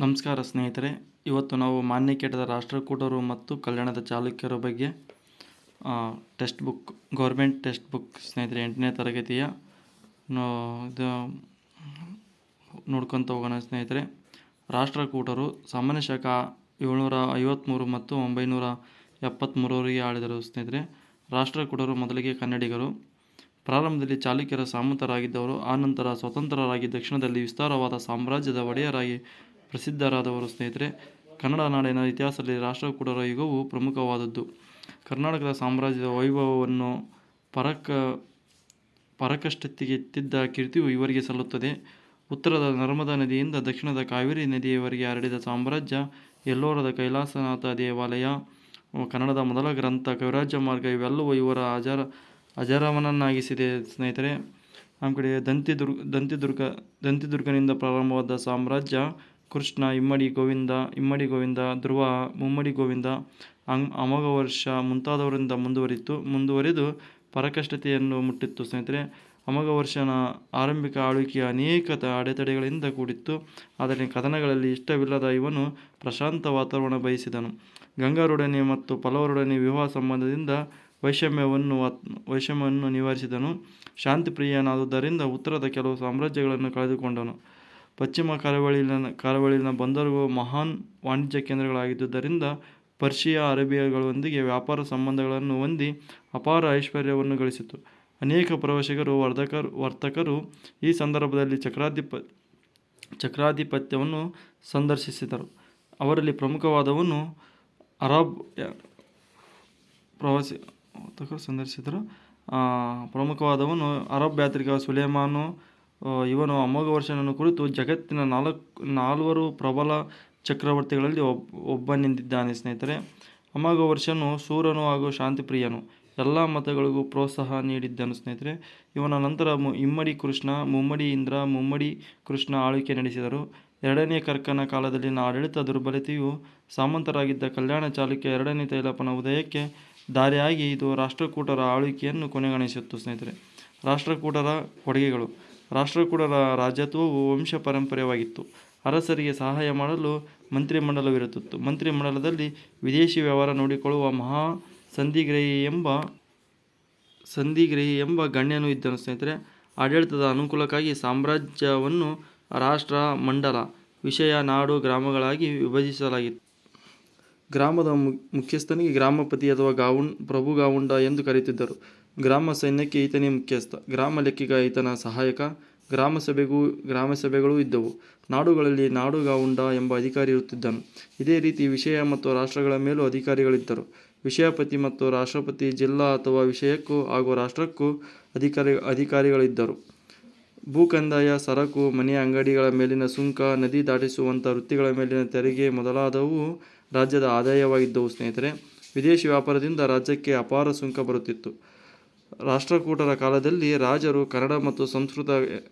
ನಮಸ್ಕಾರ ಸ್ನೇಹಿತರೆ, ಇವತ್ತು ನಾವು ಮಾನ್ಯಕೇಟದ ರಾಷ್ಟ್ರಕೂಟರು ಮತ್ತು ಕಲ್ಯಾಣದ ಚಾಲುಕ್ಯರ ಬಗ್ಗೆ test book government test book ಸ್ನೇಹಿತರೆ, ಎಂಟನೇ ತರಗತಿಯ ಇದು ನೋಡ್ಕೊತ ಹೋಗೋಣ ಸ್ನೇಹಿತರೆ. ರಾಷ್ಟ್ರಕೂಟರು ಸಾಮಾನ್ಯ ಶಾಖ ಏಳ್ನೂರ ಐವತ್ತ್ಮೂರು ಮತ್ತು ಒಂಬೈನೂರ ಎಪ್ಪತ್ತ್ಮೂರವರೆಗೆ ಆಳಿದರು ಸ್ನೇಹಿತರೆ. ರಾಷ್ಟ್ರಕೂಟರು ಮೊದಲಿಗೆ ಕನ್ನಡಿಗರು. ಪ್ರಾರಂಭದಲ್ಲಿ ಚಾಲುಕ್ಯರ ಸಾಮಂತರಾಗಿದ್ದವರು ಆನಂತರ ಸ್ವತಂತ್ರರಾಗಿ ದಕ್ಷಿಣದಲ್ಲಿ ವಿಸ್ತಾರವಾದ ಸಾಮ್ರಾಜ್ಯದ ಒಡೆಯರಾಗಿ ಪ್ರಸಿದ್ಧರಾದವರು ಸ್ನೇಹಿತರೆ, ಕನ್ನಡ ನಾಡಿನ ಇತಿಹಾಸದಲ್ಲಿ ರಾಷ್ಟ್ರಕೂಟರ ಯುಗವು ಪ್ರಮುಖವಾದದ್ದು. ಕರ್ನಾಟಕದ ಸಾಮ್ರಾಜ್ಯದ ವೈಭವವನ್ನು ಪರಕ ಪರಕಷ್ಟತಿಗೆ ಎತ್ತಿದ್ದ ಕೀರ್ತಿಯು ಇವರಿಗೆ ಸಲ್ಲುತ್ತದೆ. ಉತ್ತರದ ನರ್ಮದಾ ನದಿಯಿಂದ ದಕ್ಷಿಣದ ಕಾವೇರಿ ನದಿಯವರೆಗೆ ಹರಡಿದ ಸಾಮ್ರಾಜ್ಯ, ಎಲ್ಲೋರದ ಕೈಲಾಸನಾಥ ದೇವಾಲಯ, ಕನ್ನಡದ ಮೊದಲ ಗ್ರಂಥ ಕವಿರಾಜ್ಯ ಮಾರ್ಗ ಇವೆಲ್ಲವೂ ಇವರ ಅಜರ, ಅಜರವನನ್ನಾಗಿಸಿದೆ ಸ್ನೇಹಿತರೆ. ನಮ್ಮ ಕಡೆ ದಂತಿದುರ್ಗ ದಂತಿದುರ್ಗ, ದಂತಿದುರ್ಗನಿಂದ ಪ್ರಾರಂಭವಾದ ಸಾಮ್ರಾಜ್ಯ ಕೃಷ್ಣ, ಇಮ್ಮಡಿ ಗೋವಿಂದ ಇಮ್ಮಡಿ ಗೋವಿಂದ, ಧ್ರುವ, ಮುಮ್ಮಡಿ ಗೋವಿಂದ, ಅಂ, ಅಮೋಘ ವರ್ಷ ಮುಂತಾದವರಿಂದ ಮುಂದುವರಿತು, ಮುಂದುವರಿದು ಪರಕಷ್ಟತೆಯನ್ನು ಮುಟ್ಟಿತ್ತು. ಸ್ನೇಹಿತರೆ, ಅಮೋಘ ವರ್ಷನ ಆರಂಭಿಕ ಆಳ್ವಿಕೆಯ ಅನೇಕ ಅಡೆತಡೆಗಳಿಂದ ಕೂಡಿತ್ತು. ಆದರೆ ಕದನಗಳಲ್ಲಿ ಇಷ್ಟವಿಲ್ಲದ ಇವನು ಪ್ರಶಾಂತ ವಾತಾವರಣ ಬಯಸಿದನು. ಗಂಗಾರೊಡನೆ ಮತ್ತು ಪಲವರೊಡನೆ ವಿವಾಹ ಸಂಬಂಧದಿಂದ ವೈಷಮ್ಯವನ್ನು ವೈಷಮ್ಯವನ್ನು ನಿವಾರಿಸಿದನು. ಶಾಂತಿಪ್ರಿಯನಾದುದರಿಂದ ಉತ್ತರದ ಕೆಲವು ಸಾಮ್ರಾಜ್ಯಗಳನ್ನು ಕಳೆದುಕೊಂಡನು. ಪಶ್ಚಿಮ ಕರಾವಳಿನ ಕರಾವಳಿನ ಬಂದರುಗಳು ಮಹಾನ್ ವಾಣಿಜ್ಯ ಕೇಂದ್ರಗಳಾಗಿದ್ದುದರಿಂದ ಪರ್ಷಿಯಾ ಅರೇಬಿಯಾಗಳೊಂದಿಗೆ ವ್ಯಾಪಾರ ಸಂಬಂಧಗಳನ್ನು ಹೊಂದಿ ಅಪಾರ ಐಶ್ವರ್ಯವನ್ನು ಗಳಿಸಿತು. ಅನೇಕ ಪ್ರವಾಸಿಗರು ವರ್ತಕರು ಈ ಸಂದರ್ಭದಲ್ಲಿ ಚಕ್ರಾಧಿಪ, ಚಕ್ರಾಧಿಪತ್ಯವನ್ನು ಸಂದರ್ಶಿಸಿದರು. ಅವರಲ್ಲಿ ಪ್ರಮುಖವಾದವನು ಅರಬ್ ಪ್ರವಾಸಿ, ವರ್ತಕರು ಸಂದರ್ಶಿಸಿದರು. ಪ್ರಮುಖವಾದವನು ಅರಬ್ ಯಾತ್ರಿಕ ಸುಲೇಮಾನು ಇವನು ಅಮೋಘ ವರ್ಷನನ್ನು ಕುರಿತು ಜಗತ್ತಿನ ನಾಲ್ಕು, ನಾಲ್ವರು ಪ್ರಬಲ ಚಕ್ರವರ್ತಿಗಳಲ್ಲಿ ಒಬ್ಬ ಒಬ್ಬನೆಂದಿದ್ದಾನೆ ಸ್ನೇಹಿತರೆ. ಅಮೋಘ ವರ್ಷನು ಶೂರನು ಹಾಗೂ ಶಾಂತಿಪ್ರಿಯನು. ಎಲ್ಲ ಮತಗಳಿಗೂ ಪ್ರೋತ್ಸಾಹ ನೀಡಿದ್ದನು ಸ್ನೇಹಿತರೆ. ಇವನ ನಂತರ ಮು, ಇಮ್ಮಡಿ ಕೃಷ್ಣ, ಮುಮ್ಮಡಿ ಇಂದ್ರ, ಮುಮ್ಮಡಿ ಕೃಷ್ಣ ಆಳ್ವಿಕೆ ನಡೆಸಿದರು. ಎರಡನೇ ಕರ್ಕನ ಕಾಲದಲ್ಲಿನ ಆಡಳಿತ ದುರ್ಬಲತೆಯು ಸಾಮಂತರಾಗಿದ್ದ ಕಲ್ಯಾಣ ಚಾಲುಕ್ಯ ಎರಡನೇ ತೈಲಪನ ಉದಯಕ್ಕೆ ದಾರಿಯಾಗಿ ಇದು ರಾಷ್ಟ್ರಕೂಟರ ಆಳ್ವಿಕೆಯನ್ನು ಕೊನೆಗಾಣಿಸಿತ್ತು ಸ್ನೇಹಿತರೆ. ರಾಷ್ಟ್ರಕೂಟರ ಕೊಡುಗೆಗಳು. ರಾಷ್ಟ್ರಕೂಟರ ರಾಜ್ಯತ್ವವು ವಂಶ ಪರಂಪರೆಯಾಗಿತ್ತು. ಅರಸರಿಗೆ ಸಹಾಯ ಮಾಡಲು ಮಂತ್ರಿಮಂಡಲವಿರುತ್ತಿತ್ತು. ಮಂತ್ರಿಮಂಡಲದಲ್ಲಿ ವಿದೇಶಿ ವ್ಯವಹಾರ ನೋಡಿಕೊಳ್ಳುವ ಮಹಾ ಸಂಧಿಗ್ರಹಿ ಎಂಬ ಸಂಧಿಗ್ರಹಿ ಎಂಬ ಗಣ್ಯನು ಇದ್ದನು. ಸ್ನೇಹಿತರೆ, ಆಡಳಿತದ ಅನುಕೂಲಕ್ಕಾಗಿ ಸಾಮ್ರಾಜ್ಯವನ್ನು ರಾಷ್ಟ್ರ ಮಂಡಲ ವಿಷಯ, ನಾಡು, ಗ್ರಾಮಗಳಾಗಿ ವಿಭಜಿಸಲಾಗಿತ್ತು. ಗ್ರಾಮದ ಮುಖ್ಯಸ್ಥನಿಗೆ ಗ್ರಾಮಪತಿ ಅಥವಾ ಗಾವುಂಡ್ ಪ್ರಭು ಗಾವುಂಡ ಎಂದು ಕರೆಯುತ್ತಿದ್ದರು. ಗ್ರಾಮ ಸೈನ್ಯಕ್ಕೆ ಈತನೇ ಮುಖ್ಯಸ್ಥ. ಗ್ರಾಮ ಲೆಕ್ಕಿಗ ಈತನ ಸಹಾಯಕ. ಗ್ರಾಮ ಸಭೆಗೂ ಇದ್ದವು. ನಾಡುಗಳಲ್ಲಿ ನಾಡುಗಾವುಂಡ ಎಂಬ ಅಧಿಕಾರಿ ಇರುತ್ತಿದ್ದನು. ಇದೇ ರೀತಿ ವಿಷಯ ಮತ್ತು ರಾಷ್ಟ್ರಗಳ ಮೇಲೂ ಅಧಿಕಾರಿಗಳಿದ್ದರು. ವಿಷಯಪತಿ ಮತ್ತು ರಾಷ್ಟ್ರಪತಿ ಜಿಲ್ಲಾ ಅಥವಾ ವಿಷಯಕ್ಕೂ ಹಾಗೂ ರಾಷ್ಟ್ರಕ್ಕೂ ಅಧಿಕಾರಿ, ಅಧಿಕಾರಿಗಳಿದ್ದರು. ಭೂಕಂದಾಯ, ಸರಕು ಮನೆಯ ಅಂಗಡಿಗಳ ಮೇಲಿನ ಸುಂಕ, ನದಿ ದಾಟಿಸುವಂಥ ವೃತ್ತಿಗಳ ಮೇಲಿನ ತೆರಿಗೆ ಮೊದಲಾದವು ರಾಜ್ಯದ ಆದಾಯವಾಗಿದ್ದವು ಸ್ನೇಹಿತರೆ. ವಿದೇಶಿ ವ್ಯಾಪಾರದಿಂದ ರಾಜ್ಯಕ್ಕೆ ಅಪಾರ ಸುಂಕ ಬರುತ್ತಿತ್ತು. ರಾಷ್ಟ್ರಕೂಟರ ಕಾಲದಲ್ಲಿ ರಾಜರು ಕನ್ನಡ ಮತ್ತು ಸಂಸ್ಕೃತ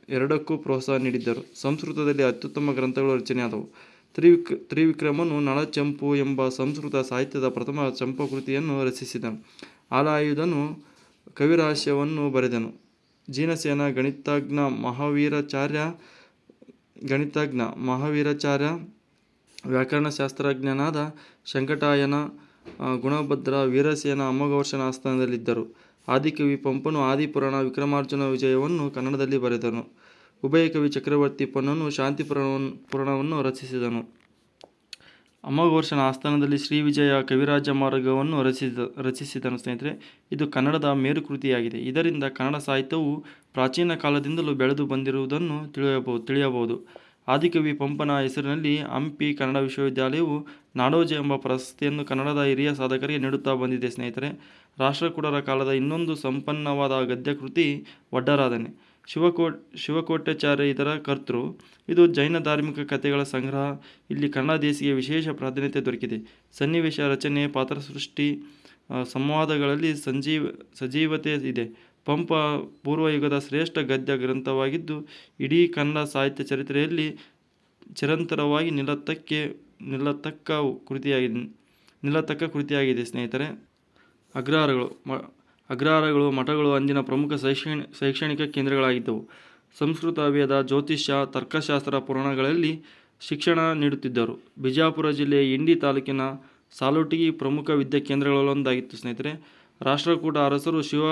ಎರಡಕ್ಕೂ ಪ್ರೋತ್ಸಾಹ ನೀಡಿದ್ದರು. ಸಂಸ್ಕೃತದಲ್ಲಿ ಅತ್ಯುತ್ತಮ ಗ್ರಂಥಗಳು ರಚನೆಯಾದವು ತ್ರಿವಿಕ್, ತ್ರಿವಿಕ್ರಮನು ನಳಚಂಪು ಎಂಬ ಸಂಸ್ಕೃತ ಸಾಹಿತ್ಯದ ಪ್ರಥಮ ಚಂಪಕೃತಿಯನ್ನು ರಚಿಸಿದನು. ಆಲಾಯುಧನು ಕವಿರಾಶ್ಯವನ್ನು ಬರೆದನು. ಜೀನಸೇನ ಗಣಿತಜ್ಞ ಮಹಾವೀರಾಚಾರ್ಯ ಗಣಿತಜ್ಞ ಮಹಾವೀರಾಚಾರ್ಯ, ವ್ಯಾಕರಣಶಾಸ್ತ್ರಜ್ಞನಾದ ಶಂಕಟಾಯನ ಗುಣಭದ್ರ, ವೀರಸೇನ ಅಮೋಘವರ್ಷನ ಆಸ್ಥಾನದಲ್ಲಿದ್ದರು. ಆದಿಕವಿ ಪಂಪನು ಆದಿಪುರಾಣ ವಿಕ್ರಮಾರ್ಜುನ ವಿಜಯವನ್ನು ಕನ್ನಡದಲ್ಲಿ ಬರೆದನು. ಉಭಯಕವಿ ಚಕ್ರವರ್ತಿ ಪನ್ನನು ಶಾಂತಿ ಪುರಾಣವನ್ನು ರಚಿಸಿದನು. ಅಮೋಘವರ್ಷನ ಆಸ್ಥಾನದಲ್ಲಿ ಶ್ರೀವಿಜಯ ಕವಿರಾಜ ಮಾರ್ಗವನ್ನು ರಚಿಸಿದ, ರಚಿಸಿದನು. ಸ್ನೇಹಿತರೆ, ಇದು ಕನ್ನಡದ ಮೇರುಕೃತಿಯಾಗಿದೆ. ಇದರಿಂದ ಕನ್ನಡ ಸಾಹಿತ್ಯವು ಪ್ರಾಚೀನ ಕಾಲದಿಂದಲೂ ಬೆಳೆದು ಬಂದಿರುವುದನ್ನು ತಿಳಿಯಬಹುದು ತಿಳಿಯಬಹುದು. ಆದಿಕವಿ ಪಂಪನ ಹೆಸರಿನಲ್ಲಿ ಹಂಪಿ ಕನ್ನಡ ವಿಶ್ವವಿದ್ಯಾಲಯವು ನಾಡೋಜ ಎಂಬ ಪ್ರಶಸ್ತಿಯನ್ನು ಕನ್ನಡದ ಹಿರಿಯ ಸಾಧಕರಿಗೆ ನೀಡುತ್ತಾ ಬಂದಿದೆ ಸ್ನೇಹಿತರೆ. ರಾಷ್ಟ್ರಕೂಟರ ಕಾಲದ ಇನ್ನೊಂದು ಸಂಪನ್ನವಾದ ಗದ್ಯಕೃತಿ ಒಡ್ಡರಾಧನೆ ಶಿವಕೋ, ಶಿವಕೋಟ್ಯಾಚಾರ್ಯ ಇದರ ಕರ್ತೃ. ಇದು ಜೈನ ಧಾರ್ಮಿಕ ಕಥೆಗಳ ಸಂಗ್ರಹ. ಇಲ್ಲಿ ಕನ್ನಡ ದೇಸಿಗೆ ವಿಶೇಷ ಪ್ರಾಧಾನ್ಯತೆ ದೊರಕಿದೆ. ಸನ್ನಿವೇಶ ರಚನೆ, ಪಾತ್ರ ಸೃಷ್ಟಿ ಸಂವಾದಗಳಲ್ಲಿ ಸಂಜೀವ, ಸಜೀವತೆ ಇದೆ. ಪಂಪ ಪೂರ್ವಯುಗದ ಶ್ರೇಷ್ಠ ಗದ್ಯ ಗ್ರಂಥವಾಗಿದ್ದು, ಇಡೀ ಕನ್ನಡ ಸಾಹಿತ್ಯ ಚರಿತ್ರೆಯಲ್ಲಿ ಚಿರಂತರವಾಗಿ ನಿಲ್ಲತಕ್ಕೆ ನಿಲ್ಲತಕ್ಕ ಕೃತಿಯಾಗಿದೆ ನಿಲ್ಲತಕ್ಕ ಕೃತಿಯಾಗಿದೆ ಸ್ನೇಹಿತರೆ. ಅಗ್ರಹಾರಗಳು ಅಗ್ರಹಾರಗಳು ಮಠಗಳು ಅಂದಿನ ಪ್ರಮುಖ ಶೈಕ್ಷಣಿ, ಶೈಕ್ಷಣಿಕ ಕೇಂದ್ರಗಳಾಗಿದ್ದವು. ಸಂಸ್ಕೃತ ವೇದ ಜ್ಯೋತಿಷ್ಯ, ತರ್ಕಶಾಸ್ತ್ರ ಪುರಾಣಗಳಲ್ಲಿ ಶಿಕ್ಷಣ ನೀಡುತ್ತಿದ್ದರು. ಬಿಜಾಪುರ ಜಿಲ್ಲೆಯ ಇಂಡಿ ತಾಲೂಕಿನ ಸಾಲುಟಗಿ ಪ್ರಮುಖ ವಿದ್ಯಾ ಕೇಂದ್ರಗಳಲ್ಲೊಂದಾಗಿತ್ತು ಸ್ನೇಹಿತರೆ. ರಾಷ್ಟ್ರಕೂಟ ಅರಸರು ಶಿವ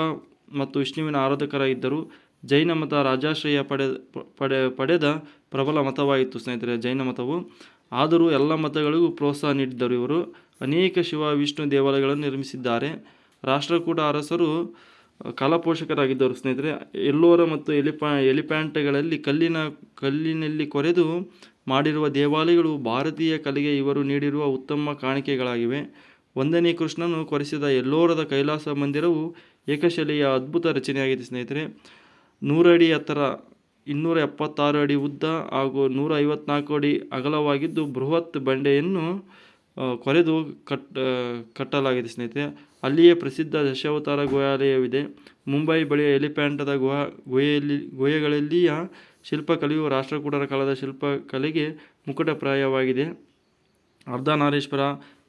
ಮತ್ತು ವಿಷ್ಣುವಿನ ಆರಾಧಕರಾಗಿದ್ದರು. ಜೈನ ಮತ ರಾಜಾಶ್ರಯ ಪಡೆ ಪಡೆ, ಪಡೆದ ಪ್ರಬಲ ಮತವಾಗಿತ್ತು ಸ್ನೇಹಿತರೆ ಜೈನ ಮತವು. ಆದರೂ ಎಲ್ಲ ಮತಗಳಿಗೂ ಪ್ರೋತ್ಸಾಹ ನೀಡಿದ್ದರು ಇವರು. ಅನೇಕ ಶಿವ, ವಿಷ್ಣು ದೇವಾಲಯಗಳನ್ನು ನಿರ್ಮಿಸಿದ್ದಾರೆ. ರಾಷ್ಟ್ರಕೂಟ ಅರಸರು ಕಲಾಪೋಷಕರಾಗಿದ್ದರು ಸ್ನೇಹಿತರೆ. ಎಲ್ಲೋರ ಮತ್ತು ಎಲಿಪಾ ಎಲಿಪ್ಯಾಂಟ್ಗಳಲ್ಲಿ ಕಲ್ಲಿನ, ಕಲ್ಲಿನಲ್ಲಿ ಕೊರೆದು ಮಾಡಿರುವ ದೇವಾಲಯಗಳು ಭಾರತೀಯ ಕಲೆಗೆ ಇವರು ನೀಡಿರುವ ಉತ್ತಮ ಕಾಣಿಕೆಗಳಾಗಿವೆ. ಒಂದನೇ ಕೃಷ್ಣನು ಕೊರೆಸಿದ ಎಲ್ಲೋರದ ಕೈಲಾಸ ಮಂದಿರವು ಏಕಶಿಲೆಯ ಅದ್ಭುತ ರಚನೆಯಾಗಿದೆ ಸ್ನೇಹಿತರೆ. ನೂರ ಅಡಿ ಎತ್ತರ, ಇನ್ನೂರ ಎಪ್ಪತ್ತಾರು ಅಡಿ ಉದ್ದ ಹಾಗೂ ನೂರ ಐವತ್ನಾಲ್ಕು ಅಡಿ ಅಗಲವಾಗಿದ್ದು ಬೃಹತ್ ಬಂಡೆಯನ್ನು ಕೊರೆದು ಕಟ್ ಕಟ್ಟಲಾಗಿದೆ ಸ್ನೇಹಿತರೆ. ಅಲ್ಲಿಯೇ ಪ್ರಸಿದ್ಧ ದಶಾವತಾರ ಗುಹಾಲಯವಿದೆ ಮುಂಬೈ ಬಳಿಯ ಎಲಿಫ್ಯಾಂಟದ ಗುಹ, ಗುಹೆಯಲ್ಲಿ, ಗುಹೆಗಳಲ್ಲಿಯ ಶಿಲ್ಪಕಲೆಯು ರಾಷ್ಟ್ರಕೂಟರ ಕಾಲದ ಶಿಲ್ಪಕಲೆಗೆ ಮುಕುಟಪ್ರಾಯವಾಗಿದೆ. ಅರ್ಧನಾರೇಶ್ವರ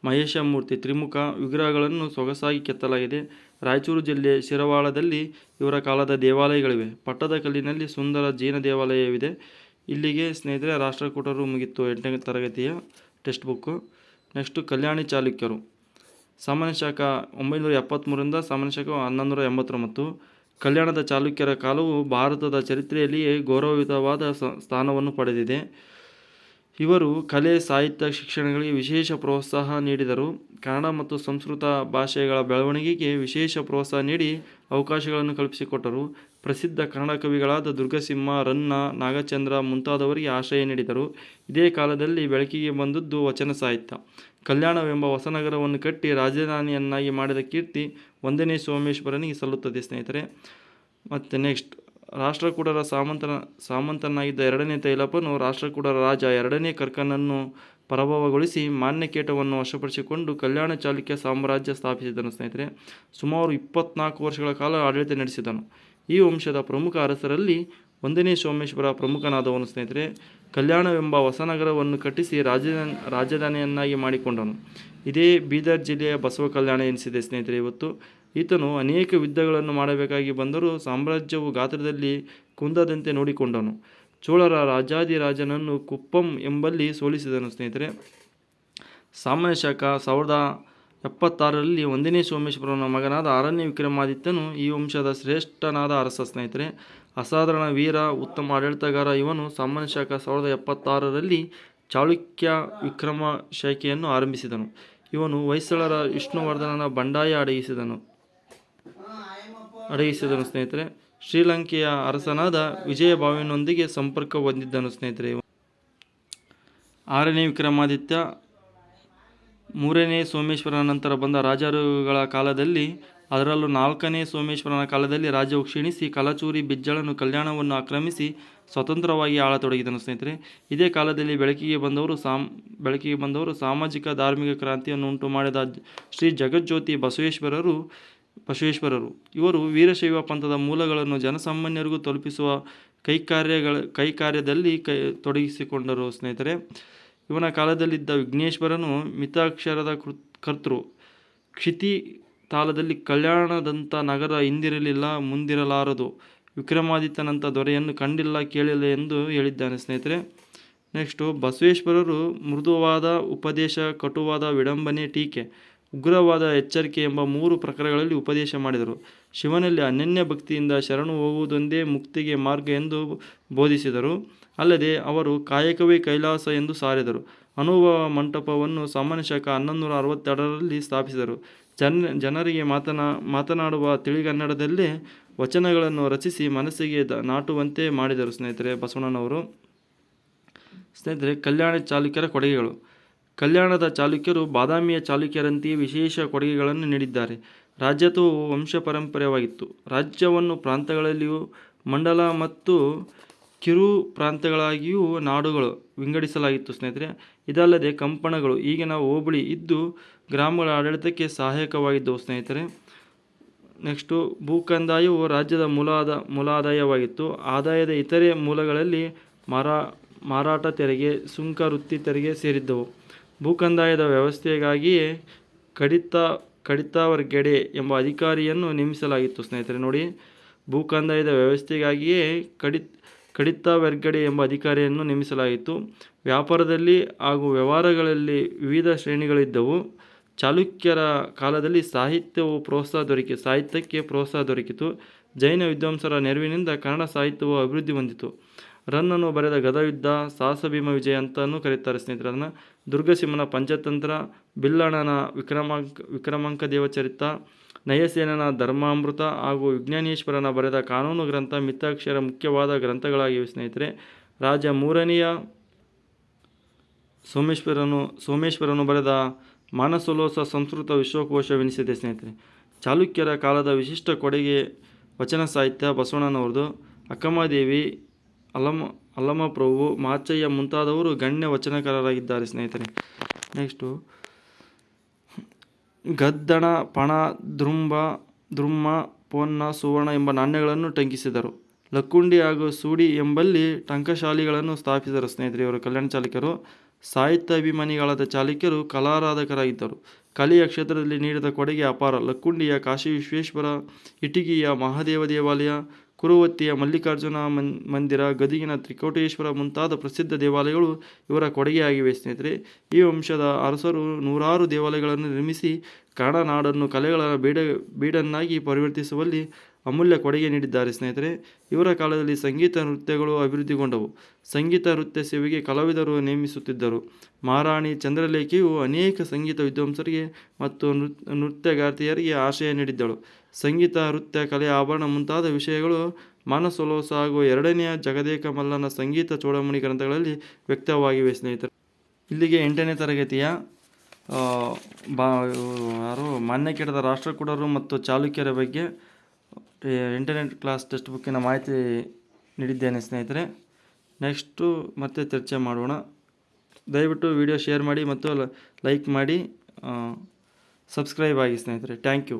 ಮಹೇಶ ಮೂರ್ತಿ ತ್ರಿಮುಖ ವಿಗ್ರಹಗಳನ್ನು ಸೊಗಸಾಗಿ ಕೆತ್ತಲಾಗಿದೆ. ರಾಯಚೂರು ಜಿಲ್ಲೆ ಶಿರವಾಳದಲ್ಲಿ ಇವರ ಕಾಲದ ದೇವಾಲಯಗಳಿವೆ. ಪಟ್ಟದಕಲ್ಲಿನಲ್ಲಿ ಸುಂದರ ಜೈನ ದೇವಾಲಯವಿದೆ. ಇಲ್ಲಿಗೆ ಸ್ನೇಹಿತರೆ, ರಾಷ್ಟ್ರಕೂಟರು ಮುಗಿತು ಎಂಟನೇ ತರಗತಿಯ ಟೆಕ್ಸ್ಟ್ ಬುಕ್ಕು ನೆಕ್ಸ್ಟು, ಕಲ್ಯಾಣಿ ಚಾಲುಕ್ಯರು. ಸಾಮಾನ್ಯ ಶಾಖ ಒಂಬೈನೂರ ಎಪ್ಪತ್ತ್ಮೂರರಿಂದ ಸಾಮಾನ್ಯ ಶಾಖ ಹನ್ನೊಂದರ ಎಂಬತ್ತೊಂಬತ್ತು. ಕಲ್ಯಾಣದ ಚಾಲುಕ್ಯರ ಕಾಲವು ಭಾರತದ ಚರಿತ್ರೆಯಲ್ಲಿಯೇ ಗೌರವಯುತವಾದ ಸ್ಥಾನವನ್ನು ಪಡೆದಿದೆ. ಇವರು ಕಲೆ, ಸಾಹಿತ್ಯ, ಶಿಕ್ಷಣಗಳಿಗೆ ವಿಶೇಷ ಪ್ರೋತ್ಸಾಹ ನೀಡಿದರು. ಕನ್ನಡ ಮತ್ತು ಸಂಸ್ಕೃತ ಭಾಷೆಗಳ ಬೆಳವಣಿಗೆಗೆ ವಿಶೇಷ ಪ್ರೋತ್ಸಾಹ ನೀಡಿ ಅವಕಾಶಗಳನ್ನು ಕಲ್ಪಿಸಿಕೊಟ್ಟರು. ಪ್ರಸಿದ್ಧ ಕನ್ನಡ ಕವಿಗಳಾದ ದುರ್ಗಸಿಂಹ, ರನ್ನ, ನಾಗಚಂದ್ರ ಮುಂತಾದವರಿಗೆ ಆಶ್ರಯ ನೀಡಿದರು. ಇದೇ ಕಾಲದಲ್ಲಿ ಬೆಳಕಿಗೆ ಬಂದದ್ದು ವಚನ ಸಾಹಿತ್ಯ. ಕಲ್ಯಾಣವೆಂಬ ಹೊಸನಗರವನ್ನು ಕಟ್ಟಿ ರಾಜಧಾನಿಯನ್ನಾಗಿ ಮಾಡಿದ ಕೀರ್ತಿ ಒಂದನೇ ಸೋಮೇಶ್ವರನಿಗೆ ಸಲ್ಲುತ್ತದೆ ಸ್ನೇಹಿತರೆ. ಮತ್ತು ನೆಕ್ಸ್ಟ್ ರಾಷ್ಟ್ರಕೂಟರ ಸಾಮಂತನ, ಸಾಮಂತನಾಗಿದ್ದ ಎರಡನೇ ತೈಲಪನು ರಾಷ್ಟ್ರಕೂಟರ ರಾಜ. ಎರಡನೇ ಕರ್ಕನನ್ನು ಪರಾಭವಗೊಳಿಸಿ ಮಾನ್ಯಕೇಟವನ್ನು ವಶಪಡಿಸಿಕೊಂಡು ಕಲ್ಯಾಣ ಚಾಲುಕ್ಯ ಸಾಮ್ರಾಜ್ಯ ಸ್ಥಾಪಿಸಿದನು. ಸ್ನೇಹಿತರೆ, ಸುಮಾರು ಇಪ್ಪತ್ನಾಲ್ಕು ವರ್ಷಗಳ ಕಾಲ ಆಡಳಿತ ನಡೆಸಿದನು. ಈ ವಂಶದ ಪ್ರಮುಖ ಅರಸರಲ್ಲಿ ಒಂದನೇ ಸೋಮೇಶ್ವರ ಪ್ರಮುಖನಾದವನು. ಸ್ನೇಹಿತರೆ, ಕಲ್ಯಾಣವೆಂಬ ಹೊಸನಗರವನ್ನು ಕಟ್ಟಿಸಿ ರಾಜಧಾನಿ ರಾಜಧಾನಿಯನ್ನಾಗಿ ಮಾಡಿಕೊಂಡನು. ಇದೇ ಬೀದರ್ ಜಿಲ್ಲೆಯ ಬಸವ ಕಲ್ಯಾಣ ಎನಿಸಿದೆ. ಸ್ನೇಹಿತರೆ, ಇವತ್ತು ಈತನು ಅನೇಕ ಯುದ್ಧಗಳನ್ನು ಮಾಡಬೇಕಾಗಿ ಬಂದರೂ ಸಾಮ್ರಾಜ್ಯವು ಗಾತ್ರದಲ್ಲಿ ಕುಂದದಂತೆ ನೋಡಿಕೊಂಡನು. ಚೋಳರ ರಾಜಾದಿರಾಜನನ್ನು ಕುಪ್ಪಂ ಎಂಬಲ್ಲಿ ಸೋಲಿಸಿದನು ಸ್ನೇಹಿತರೆ. ಸಾಮಾನ್ಯ ಶಾಖ ಸಾವಿರದ ಎಪ್ಪತ್ತಾರರಲ್ಲಿ ಒಂದನೇ ಸೋಮೇಶ್ವರನ ಮಗನಾದ ಆರನೇ ವಿಕ್ರಮಾದಿತ್ಯನು ಈ ವಂಶದ ಶ್ರೇಷ್ಠನಾದ ಅರಸ ಸ್ನೇಹಿತರೆ. ಅಸಾಧಾರಣ ವೀರ, ಉತ್ತಮ ಆಡಳಿತಗಾರ ಇವನು ಸಾಮಾನ್ಯ ಶಾಖ ಸಾವಿರದ ಎಪ್ಪತ್ತಾರರಲ್ಲಿ ಚಾಳುಕ್ಯ ವಿಕ್ರಮ ಶಾಖೆಯನ್ನು ಆರಂಭಿಸಿದನು. ಇವನು ಹೊಯ್ಸಳರ ವಿಷ್ಣುವರ್ಧನನ ಬಂಡಾಯ ಅಡಗಿಸಿದನು. ಅಡಗಿಸಿದನು ಸ್ನೇಹಿತರೆ ಶ್ರೀಲಂಕೆಯ ಅರಸನಾದ ವಿಜಯಭಾವಿನೊಂದಿಗೆ ಸಂಪರ್ಕ ಹೊಂದಿದ್ದನು ಸ್ನೇಹಿತರೆ. ಆರನೇ ವಿಕ್ರಮಾದಿತ್ಯ ಮೂರನೇ ಸೋಮೇಶ್ವರನ ನಂತರ ಬಂದ ರಾಜರುಗಳ ಕಾಲದಲ್ಲಿ, ಅದರಲ್ಲೂ ನಾಲ್ಕನೇ ಸೋಮೇಶ್ವರನ ಕಾಲದಲ್ಲಿ ರಾಜ್ಯವು ಕ್ಷೀಣಿಸಿ ಕಲಚೂರಿ ಬಿಜ್ಜಳನ್ನು ಕಲ್ಯಾಣವನ್ನು ಆಕ್ರಮಿಸಿ ಸ್ವತಂತ್ರವಾಗಿ ಆಳತೊಡಗಿದನು ಸ್ನೇಹಿತರೆ ಇದೇ ಕಾಲದಲ್ಲಿ ಬೆಳಕಿಗೆ ಬಂದವರು ಸಾಮ್, ಬೆಳಕಿಗೆ ಬಂದವರು ಸಾಮಾಜಿಕ ಧಾರ್ಮಿಕ ಕ್ರಾಂತಿಯನ್ನು ಉಂಟು ಮಾಡಿದ ಶ್ರೀ ಜಗಜ್ಯೋತಿ ಬಸವೇಶ್ವರರು ಬಸವೇಶ್ವರರು. ಇವರು ವೀರಶೈವ ಪಂಥದ ಮೂಲಗಳನ್ನು ಜನಸಾಮಾನ್ಯರಿಗೂ ತಲುಪಿಸುವ ಕೈಕಾರ್ಯಗಳ, ಕೈಕಾರ್ಯದಲ್ಲಿ ಕೈ ತೊಡಗಿಸಿಕೊಂಡರು ಸ್ನೇಹಿತರೆ. ಇವನ ಕಾಲದಲ್ಲಿದ್ದ ವಿಘ್ನೇಶ್ವರನು ಮಿತಾಕ್ಷರದ ಕರ್ತೃ. ಕ್ಷಿತಿ ತಾಲದಲ್ಲಿ ಕಲ್ಯಾಣದಂಥ ನಗರ ಹಿಂದಿರಲಿಲ್ಲ ಮುಂದಿರಲಾರದು. ವಿಕ್ರಮಾದಿತ್ಯನಂಥ ದೊರೆಯನ್ನು ಕಂಡಿಲ್ಲ, ಕೇಳಿಲ್ಲ ಎಂದು ಹೇಳಿದ್ದಾನೆ ಸ್ನೇಹಿತರೆ. ನೆಕ್ಸ್ಟು, ಬಸವೇಶ್ವರರು ಮೃದುವಾದ ಉಪದೇಶ, ಕಟುವಾದ ವಿಡಂಬನೆ, ಟೀಕೆ. ಉಗ್ರವಾದ ಎಚ್ಚರಿಕೆ ಎಂಬ ಮೂರು ಪ್ರಕರಣಗಳಲ್ಲಿ ಉಪದೇಶ ಮಾಡಿದರು. ಶಿವನಲ್ಲಿ ಅನನ್ಯ ಭಕ್ತಿಯಿಂದ ಶರಣು ಹೋಗುವುದೊಂದೇ ಮುಕ್ತಿಗೆ ಮಾರ್ಗ ಎಂದು ಬೋಧಿಸಿದರು. ಅಲ್ಲದೆ ಅವರು ಕಾಯಕವೇ ಕೈಲಾಸ ಎಂದು ಸಾರಿದರು. ಅನುಭವ ಮಂಟಪವನ್ನು ಸಾಮಾನ್ಯ ಶಾಖ ಹನ್ನೊಂದು ಅರವತ್ತೆರಡರಲ್ಲಿ ಸ್ಥಾಪಿಸಿದರು. ಜನ, ಜನರಿಗೆ ಮಾತನಾ, ಮಾತನಾಡುವ ತಿಳಿಗನ್ನಡದಲ್ಲೇ ವಚನಗಳನ್ನು ರಚಿಸಿ ಮನಸ್ಸಿಗೆ ದ- ನಾಟುವಂತೆ ಮಾಡಿದರು. ಸ್ನೇಹಿತರೆ, ಬಸವಣ್ಣನವರು. ಸ್ನೇಹಿತರೆ, ಕಲ್ಯಾಣ ಚಾಲುಕ್ಯರ ಕೊಡುಗೆಗಳು. ಕಲ್ಯಾಣದ ಚಾಲುಕ್ಯರು ಬಾದಾಮಿಯ ಚಾಲುಕ್ಯರಂತೆಯೇ ವಿಶೇಷ ಕೊಡುಗೆಗಳನ್ನು ನೀಡಿದ್ದಾರೆ. ರಾಜ್ಯತ್ವವು ವಂಶ ಪರಂಪರೆಯಾಗಿತ್ತು. ರಾಜ್ಯವನ್ನು ಪ್ರಾಂತಗಳಲ್ಲಿಯೂ, ಮಂಡಲ ಮತ್ತು ಕಿರು ಪ್ರಾಂತಗಳಾಗಿಯೂ ನಾಡುಗಳು ವಿಂಗಡಿಸಲಾಗಿತ್ತು ಸ್ನೇಹಿತರೆ. ಇದಲ್ಲದೆ ಕಂಪಣಗಳು ಈಗಿನ ಹೋಬಳಿ ಇದ್ದು ಗ್ರಾಮಗಳ ಆಡಳಿತಕ್ಕೆ ಸಹಾಯಕವಾಗಿದ್ದವು ಸ್ನೇಹಿತರೆ. ನೆಕ್ಸ್ಟು, ಭೂಕಂದಾಯವು ರಾಜ್ಯದ ಮೂಲಾದ ಮೂಲಾದಾಯವಾಗಿತ್ತು. ಆದಾಯದ ಇತರೆ ಮೂಲಗಳಲ್ಲಿ ಮಾರಾ ಮಾರಾಟ ತೆರಿಗೆ, ಸುಂಕ ವೃತ್ತಿ ತೆರಿಗೆ ಸೇರಿದ್ದವು. ಭೂಕಂದಾಯದ ವ್ಯವಸ್ಥೆಗಾಗಿಯೇ ಕಡಿತ ವರ್ಗಡೆ ಎಂಬ ಅಧಿಕಾರಿಯನ್ನು ನೇಮಿಸಲಾಗಿತ್ತು. ಸ್ನೇಹಿತರೆ, ನೋಡಿ, ಭೂಕಂದಾಯದ ವ್ಯವಸ್ಥೆಗಾಗಿಯೇ ಕಡಿ ಕಡಿತ ವರ್ಗಡೆ ಎಂಬ ಅಧಿಕಾರಿಯನ್ನು ನೇಮಿಸಲಾಗಿತ್ತು. ವ್ಯಾಪಾರದಲ್ಲಿ ಹಾಗೂ ವ್ಯವಹಾರಗಳಲ್ಲಿ ವಿವಿಧ ಶ್ರೇಣಿಗಳಿದ್ದವು. ಚಾಲುಕ್ಯರ ಕಾಲದಲ್ಲಿ ಸಾಹಿತ್ಯವು ಪ್ರೋತ್ಸಾಹ ದೊರಕಿ, ಸಾಹಿತ್ಯಕ್ಕೆ ಪ್ರೋತ್ಸಾಹ ದೊರಕಿತು. ಜೈನ ವಿದ್ವಾಂಸರ ನೆರವಿನಿಂದ ಕನ್ನಡ ಸಾಹಿತ್ಯವು ಅಭಿವೃದ್ಧಿ ಹೊಂದಿತು. ರನ್ನನ್ನು ಬರೆದ ಗದಯುದ್ಧ ಸಾಹಸಭೀಮ ವಿಜಯ ಅಂತಲೂ ಕರೀತಾರೆ ಸ್ನೇಹಿತರೆ, ಅದನ್ನು ದುರ್ಗಸಿಂಹನ ಪಂಚತಂತ್ರ ಬಿಲ್ಲಣನ ವಿಕ್ರಮಾಂಕ ವಿಕ್ರಮಾಂಕ ದೇವಚರಿತ ನಯಸೇನನ ಧರ್ಮಾಮೃತ ಹಾಗೂ ವಿಜ್ಞಾನೇಶ್ವರನ ಬರೆದ ಕಾನೂನು ಗ್ರಂಥ ಮಿತಾಕ್ಷರ ಮುಖ್ಯವಾದ ಗ್ರಂಥಗಳಾಗಿವೆ ಸ್ನೇಹಿತರೆ. ರಾಜ ಮೂರನೆಯ ಸೋಮೇಶ್ವರನು ಸೋಮೇಶ್ವರನು ಬರೆದ ಮಾನಸೋಲ್ಲಾಸ ಸಂಸ್ಕೃತ ವಿಶ್ವಕೋಶವೆನಿಸಿದೆ ಸ್ನೇಹಿತರೆ. ಚಾಲುಕ್ಯರ ಕಾಲದ ವಿಶಿಷ್ಟ ಕೊಡುಗೆ ವಚನ ಸಾಹಿತ್ಯ ಬಸವಣ್ಣನವರದು. ಅಕ್ಕಮಹಾದೇವಿ ಅಲ್ಲಮ ಪ್ರಭು, ಮಾಚಯ್ಯ ಮುಂತಾದವರು ಗಣ್ಯ ವಚನಕಾರರಾಗಿದ್ದಾರೆ ಸ್ನೇಹಿತರೆ. ನೆಕ್ಸ್ಟು ಗದ್ದಣ, ಪಣ, ದ್ರುಂಬ, ದ್ರುಮ್ಮ, ಪೊನ್ನ, ಸುವರ್ಣ ಎಂಬ ನಾಣ್ಯಗಳನ್ನು ಟಂಕಿಸಿದರು. ಲಕ್ಕುಂಡಿ ಹಾಗೂ ಸೂಡಿ ಎಂಬಲ್ಲಿ ಟಂಕಶಾಲಿಗಳನ್ನು ಸ್ಥಾಪಿಸಿದರು ಸ್ನೇಹಿತರೆ ಇವರು ಕಲ್ಯಾಣ ಚಾಲುಕ್ಯರು. ಸಾಹಿತ್ಯಾಭಿಮಾನಿಗಳಾದ ಚಾಲುಕ್ಯರು ಕಲಾರಾಧಕರಾಗಿದ್ದರು. ಕಲೆಯ ಕ್ಷೇತ್ರದಲ್ಲಿ ನೀಡಿದ ಕೊಡುಗೆ ಅಪಾರ. ಲಕ್ಕುಂಡಿಯ ಕಾಶಿ ವಿಶ್ವೇಶ್ವರ, ಇಟಗಿಯ ಮಹಾದೇವ ದೇವಾಲಯ ಕುರುವತ್ತಿಯ ಮಲ್ಲಿಕಾರ್ಜುನ ಮಂದಿರ, ಗದಿಗಿನ ತ್ರಿಕೋಟೇಶ್ವರ ಮುಂತಾದ ಪ್ರಸಿದ್ಧ ದೇವಾಲಯಗಳು ಇವರ ಕೊಡುಗೆಯಾಗಿವೆ. ಸ್ನೇಹಿತರೆ, ಈ ವಂಶದ ಅರಸರು ನೂರಾರು ದೇವಾಲಯಗಳನ್ನು ನಿರ್ಮಿಸಿ ಕನ್ನಡ ನಾಡನ್ನು ಕಲೆಗಳ ಬೀಡ, ಬೀಡನ್ನಾಗಿ ಪರಿವರ್ತಿಸುವಲ್ಲಿ ಅಮೂಲ್ಯ ಕೊಡುಗೆ ನೀಡಿದ್ದಾರೆ. ಸ್ನೇಹಿತರೆ, ಇವರ ಕಾಲದಲ್ಲಿ ಸಂಗೀತ ನೃತ್ಯಗಳು ಅಭಿವೃದ್ಧಿಗೊಂಡವು. ಸಂಗೀತ ನೃತ್ಯ ಸೇವೆಗೆ ಕಲಾವಿದರು ನೇಮಿಸುತ್ತಿದ್ದರು. ಮಹಾರಾಣಿ ಚಂದ್ರಲೇಖೆಯು ಅನೇಕ ಸಂಗೀತ ವಿದ್ವಾಂಸರಿಗೆ ಮತ್ತು ನೃತ್ ನೃತ್ಯಗಾರ್ತಿಯರಿಗೆ ಆಶಯ ನೀಡಿದ್ದಳು. ಸಂಗೀತ, ನೃತ್ಯ, ಕಲೆ, ಆಭರಣ ಮುಂತಾದ ವಿಷಯಗಳು ಮಾನಸೋಲ್ಲಾಸ ಹಾಗೂ ಎರಡನೆಯ ಜಗದೇಕ ಮಲ್ಲನ ಸಂಗೀತ ಚೂಡಮಣಿ ಗ್ರಂಥಗಳಲ್ಲಿ ವ್ಯಕ್ತವಾಗಿವೆ, ಸ್ನೇಹಿತರೆ. ಇಲ್ಲಿಗೆ ಎಂಟನೇ ತರಗತಿಯ ಬಾ, ಯಾರು ಯಾರು ಕೆಡದ ರಾಷ್ಟ್ರಕೂಟರು ಮತ್ತು ಚಾಲುಕ್ಯರ ಬಗ್ಗೆ ಇಂಟರ್ನೆಟ್ ಕ್ಲಾಸ್ ಟೆಕ್ಸ್ಟ್ ಬುಕ್ಕಿನ ಮಾಹಿತಿ ನೀಡಿದ್ದೇನೆ, ಸ್ನೇಹಿತರೆ. ನೆಕ್ಸ್ಟು ಮತ್ತೆ ಚರ್ಚೆ ಮಾಡೋಣ. ದಯವಿಟ್ಟು ವಿಡಿಯೋ ಶೇರ್ ಮಾಡಿ ಮತ್ತು ಲೈಕ್ ಮಾಡಿ ಸಬ್ಸ್ಕ್ರೈಬ್ ಆಗಿ, ಸ್ನೇಹಿತರೆ. Thank you.